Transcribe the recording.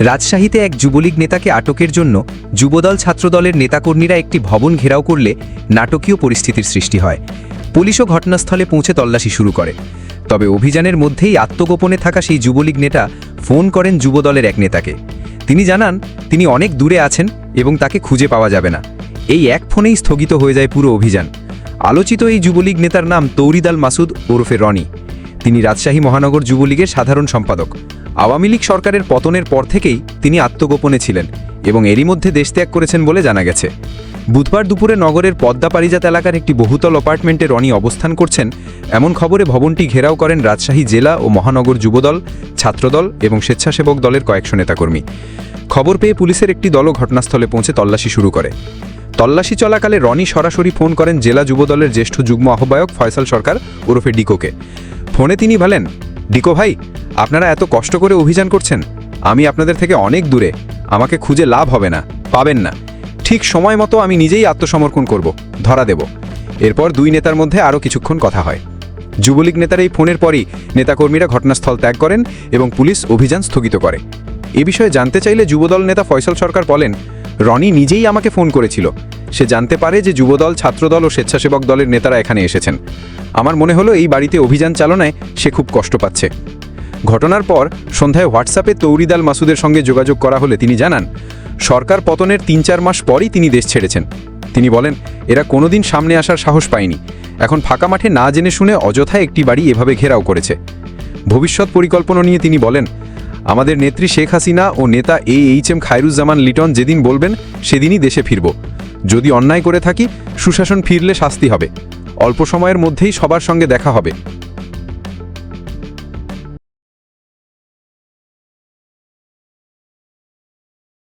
রাজশাহীতে এক যুবলীগ নেতাকে আটকের জন্য যুবদল ছাত্রদলের নেতাকর্মীরা একটি ভবন ঘেরাও করলে নাটকীয় পরিস্থিতির সৃষ্টি হয়। পুলিশও ঘটনাস্থলে পৌঁছে তল্লাশি শুরু করে। তবে অভিযানের মধ্যেই আত্মগোপনে থাকা সেই যুবলীগ নেতা ফোন করেন যুবদলের এক নেতাকে। তিনি জানান, তিনি অনেক দূরে আছেন এবং তাকে খুঁজে পাওয়া যাবে না। এই এক ফোনেই স্থগিত হয়ে যায় পুরো অভিযান। আলোচিত এই যুবলীগ নেতার নাম তৌরিদাল মাসুদ ওরফে রনি। তিনি রাজশাহী মহানগর যুবলীগের সাধারণ সম্পাদক। আওয়ামী লীগ সরকারের পতনের পর থেকেই তিনি আত্মগোপনে ছিলেন এবং এরই মধ্যে দেশত্যাগ করেছেন বলে জানা গেছে। বুধবার দুপুরে নগরের পদ্মা পারিজাত এলাকার একটি বহুতল অ্যাপার্টমেন্টে রনি অবস্থান করছেন। এমন খবরে ভবনটি ঘেরাও করেন রাজশাহী জেলা ও মহানগর যুবদল, ছাত্রদল এবং স্বেচ্ছাসেবক দলের কয়েকশো নেতাকর্মী। খবর পেয়ে পুলিশের একটি দলও ঘটনাস্থলে পৌঁছে তল্লাশি শুরু করে। তল্লাশি চলাকালে রনি সরাসরি ফোন করেন জেলা যুবদলের জ্যেষ্ঠ যুগ্ম আহ্বায়ক ফয়সাল সরকার ওরফে ডিকোকে। ফোনে তিনি বলেন ডিকো ভাই, আপনারা এত কষ্ট করে অভিযান করছেন, আমি আপনাদের থেকে অনেক দূরে, আমাকে খুঁজে লাভ হবে না, পাবেন না। ঠিক সময় মতো আমি নিজেই আত্মসমর্পণ করব, ধরা দেব। এরপর দুই নেতার মধ্যে আরও কিছুক্ষণ কথা হয়। যুবলীগ নেতার এই ফোনের পরই নেতাকর্মীরা ঘটনাস্থল ত্যাগ করেন এবং পুলিশ অভিযান স্থগিত করে। এ বিষয়ে জানতে চাইলে যুবদল নেতা ফয়সল সরকার বলেন, রনি নিজেই আমাকে ফোন করেছিল। সে জানতে পারে যে যুবদল, ছাত্রদল ও স্বেচ্ছাসেবক দলের নেতারা এখানে এসেছেন। আমার মনে হলো এই বাড়িতে অভিযান চালনায় সে খুব কষ্ট পাচ্ছে। ঘটনার পর সন্ধ্যায় হোয়াটসঅ্যাপে তৌরিদাল মাসুদের সঙ্গে যোগাযোগ করা হলে তিনি জানান, সরকার পতনের তিন চার মাস পরই তিনি দেশ ছেড়েছেন। তিনি বলেন, এরা কোনোদিন সামনে আসার সাহস পায়নি। এখন ফাঁকা মাঠে না জেনে শুনে অযথা একটি বাড়ি এভাবে ঘেরাও করেছে। ভবিষ্যৎ পরিকল্পনা নিয়ে তিনি বলেন আমাদের নেত্রী শেখ হাসিনা ও নেতা A H M Khairuzzaman Liton যেদিন বলবেন, সেদিনই দেশে ফিরব। যদি অন্যায় করে থাকি, সুশাসন ফিরলে শাস্তি হবে। অল্প সময়ের মধ্যেই সবার সঙ্গে দেখা হবে।